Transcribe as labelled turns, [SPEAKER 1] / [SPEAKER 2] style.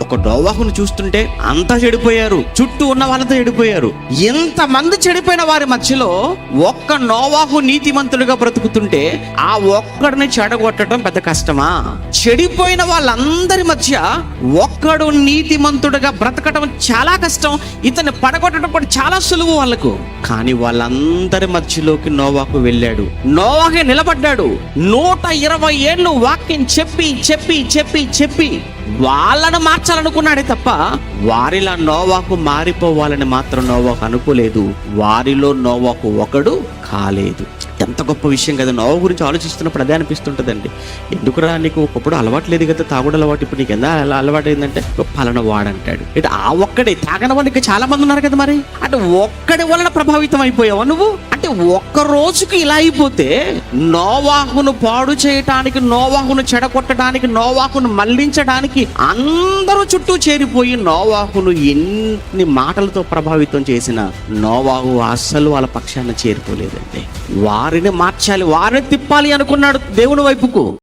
[SPEAKER 1] ఒక నోవాహును చూస్తుంటే అంతా చెడిపోయారు చుట్టూ ఉన్న వాళ్ళంతా చెడిపోయారు. ఎంతమంది చెడిపోయిన వారి మధ్యలో ఒక్క నోవాహు నీతిమంతుడిగా బ్రతుకుతుంటే ఆ ఒక్కడిని చెడగొట్టడం పెద్ద కష్టమా? చెడిపోయిన వాళ్ళందరి మధ్య ఒక్కడు నీతిమంతుడిగా బ్రతకడం చాలా కష్టం ఇతన్ని పడగొట్టడం కూడా చాలా సులువు వాళ్ళకు. కానీ వాళ్ళందరి మధ్యలోకి నోవాకు వెళ్ళాడు. నోవాహే నిలబడ్డాడు. నూట ఇరవై ఏళ్ళు వాక్యం చెప్పి చెప్పి చెప్పి చెప్పి వాళ్ళను మార్చాలనుకున్నాడే తప్ప వారిలా నోవాకు మారిపోవాలని మాత్రం నోవాకు అనుకోలేదు. వారిలో నోవాకు ఒకడు కాలేదు. ఎంత గొప్ప విషయం కదా నోవ గురించి ఆలోచిస్తున్నప్పుడు అదే అనిపిస్తుంటుందండి. ఎందుకురా నీకు ఒకప్పుడు అలవాటు లేదు కదా తాగుడు అలవాటు ఇప్పుడు నీకు ఎంత అలా అలవాటు అయిందంటే పలాన వాడంటాడు ఇటు ఆ ఒక్కడే తాగని వాళ్ళకి చాలా మంది ఉన్నారు కదా మరి. అంటే ఒక్కడి వలన ప్రభావితం అయిపోయావా నువ్వు? అంటే ఒక్క రోజుకి ఇలా అయిపోతే నోవాహును పాడు చేయటానికి నోవాహును చెడగొట్టడానికి నోవాహును మళ్ళించడానికి అందరూ చుట్టూ చేరిపోయి నోవాహును ఎన్ని మాటలతో ప్రభావితం చేసిన నోవాహు అస్సలు వాళ్ళ పక్షాన చేరిపోలేదండి వారిని మార్చాలి వారిని తిప్పాలి అనుకున్నాడు దేవుని వైపుకు.